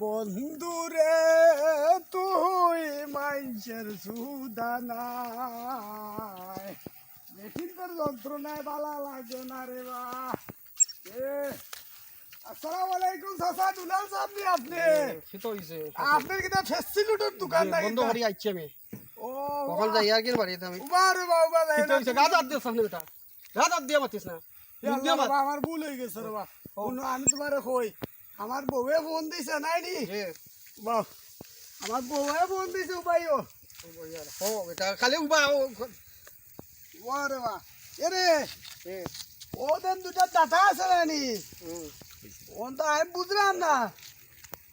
বন্ধুরে তুই মাইসের সুদানায়। তোর যন্ত্রণায় বালা লাগে না রে বা। এ আসসালামু আলাইকুম চাচা দুলাল সাহেব আপনি? শীত হইছে আপনার দোকান নাই বন্ধ করি আইছি আমি। ও কখন যাই আর কি বাড়িতে আমি উবার বাবা যাই শীত হইছে সামনে বেটা। মাতিস না। আমার। ভুল হয়ে গেছে রে বা। আমি তোমারে কই? আমার বউয়ে ফোন দিছে নাই নি বাহ আমার বউয়ে ফোন দিছে ভাইও। ও ও বেটা খালি উবা ও, ওরে বা এরে এ, ওদের দুটা ডাটা আছে নানি ওন তো আমি বুঝলাম না।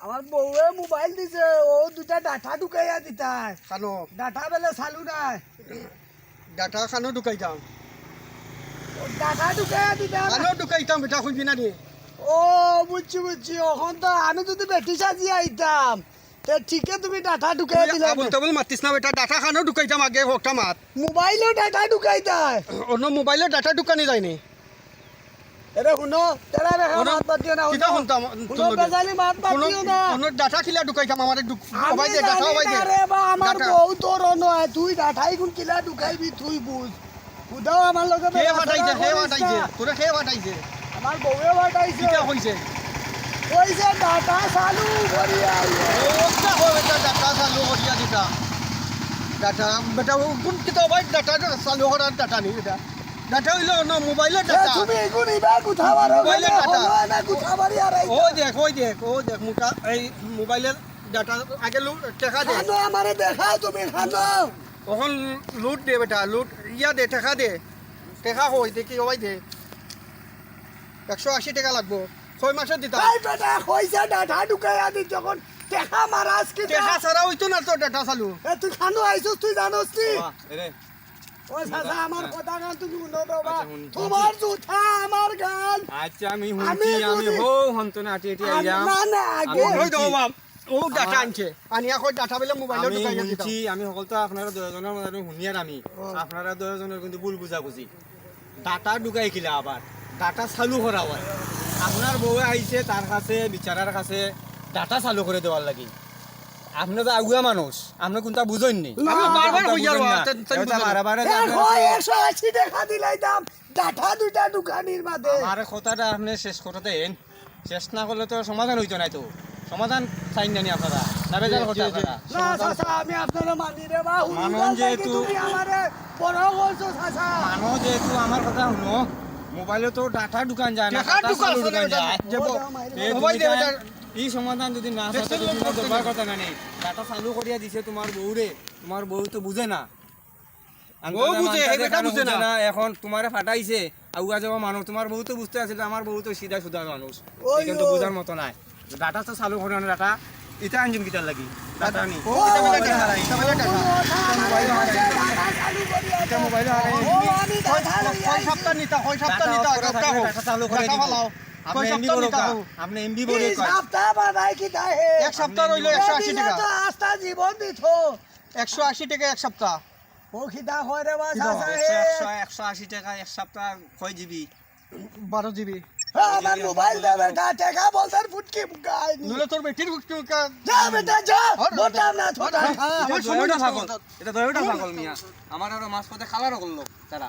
আমার বউয়ে মোবাইল দিছে ও দুটা ডাটা ঢুকাইয়া দিতাই। খানো ডাটা বেলে চালু নাই। ডাটা খানো ঢুকাইতাম ও ডাটা ঢুকাইয়া দিতাম। খানো ঢুকাইতাম বেটা খুঁজবি না নি? ও বুঝছি বুঝছি। ওখান তো আমি যদি বেটি সাজিয়ে আইতাম তে ঠিকে তুমি ডাটা ঢুকাইয়া দিলে আবুল তাবুল মাতিস না বেটা ডাটা খানো ঢুকাইতাম আগে হোকটা মাত। মোবাইলও ডাটা ঢুকাইতাই অন্য মোবাইলে ডাটা ঢুকানি যায়নি এরে শুনো তেরা রেখা শুনো, মাত পাতিও না শুনো। শুনতাম শুনো বেজালি মাত পাতিও না। কোনো ডাটা খিলা ঢুকাইতাম আমার আমি মোবাইল দিয়ে ডাটা হবাই দে। রে বা আমার। বউ তোর নয় তুই ডাঠাই কোন কিলা ঢুকাইবি তুই বুঝ। উদাও আমার লগে কে ফাটাইছে কে ফাটাইছে তোরে কে ফাটাইছে আমার বউয়ে হইছে? কইছে ডাটা চালু করি ওটা হয় ডাটা চালু করিয়া দিতা। ডাটা বেটা কোন কিতা ভাই ডাটা চালু করার ডাটা নি বেটা। ডাটা হইল ন মোবাইলের ডাটা। তুমি এগুন মোবাইলের ডাটা। না গুথা আর ও দেখ ওই দেখ ও দেখ মোটা এই মোবাইলের ডাটা আগে লুট টেকা দে। খানো আমারে দেখাও তুমি খানো ওখন লুট দে বেটা লুট ইয়া দে টেকা দে। টেকা হই দেখি ওই দে। একশো আশি টাকা লাগবো। ছয় মাসের দিতা এই বেটা কইছে ডাটা যখন। দেখা মারাস কি টেকা ছাড়া হইতো না তো ডাটা চালু। এ তুই খানো আইছস তুই জানোস কি এরে সাসা আমার কথা গান শুনো আচ্ছা, শুনি। তোমার জুথা আমার গান। আচ্ছা আমি আমি আমি যদি- হো হন্তনে আটি আটি আইলাম না না আগে। আমি- ওই বাপ। ও ডাটা আনছে। আনিয়া কই ডাটা বেলে মোবাইলে আমি ঢুকাইয়া দিতা শুনছি আমি সকলতো আপনারা দুজনের মধ্যে শুনিয়ার আমি। আপনারা দুজনের কিন্তু ভুল বুঝা বুঝি ডাটা ঢুকাই কিলা আবার। ডাটা চালু করা হয়। আপনার বউয়ে আইছে তার কাছে বিচারার কাছে ডাটা চালু করে দেওয়ার লাগি। আপনি তো আগুয়া মানুষ আপনি কোনটা বুঝেন নি? ডাটা দুইটা দোকানির মাঝে আমার কথাটা আপনি শেষ করতে দেন শেষ না করলে তো সমাধান হইতো নাই তো সমাধান চাই জানি আপনারা। না বেজাল কথা আমি আপনারা মানি রে বা মানুষ যেহেতু- আমারে বড় বলছো চাচা। মানুষ যেহেতু আমার কথা শুনো মোবাইলে তো ডাটা দোকান যায় না ডাটা ঢুকান যায় যাব। এই সমাধান যদি না থাকে লোক তো না। কথা নাই ডাটা চালু করিয়া দিছে তোমার বউরে তোমার বউ তো বুঝে না বউ বুঝে, এই বেটা বুঝে না। এখন তোমারে ফাটাইছে আগুয়া যাওয়া মানুষ তোমার বউ তো বুঝতে আছে যে আমার বউ তো সিধা সুধা মানুষ কিন্তু ও। বুঝার মতো নাই ডাটা তো চালু করে না ডাটা এটা আনজিন কিটার লাগি ডাটা নি ও এটা এটা মোবাইল করি এটা মোবাইলে হারাই ও কয় ডাটা লই কয় আইছি। সপ্তাহ নিতা কয় সপ্তাহ নিতা একটা হোক চালু করে ডাটা আপনি এমবি বড় কা আপনি এমবি বড় এই কয়? সপ্তাহ বানাই কি তাই হে? এক সপ্তাহ রইল একশো আশি এদিকে টাকা। তো আস্থা জীবন দিত। একশো আশি টাকা এক সপ্তাহ। ও খিদা হয় রে বা খিদা হে। একশো একশো আশি টাকা এক সপ্তাহ কয় জিবি? বারো জিবি। আমার মোবাইল দে বেটা টাকা বলতার ফুটকি গায় নি তোর বেটির যা বেটা যা। আর না তো আমার এটা সময় দয়টা নষ্ট পাগল। এটা দয়টা পাগল মিয়া। আমার আরও মাছ পথে খালারও করল তারা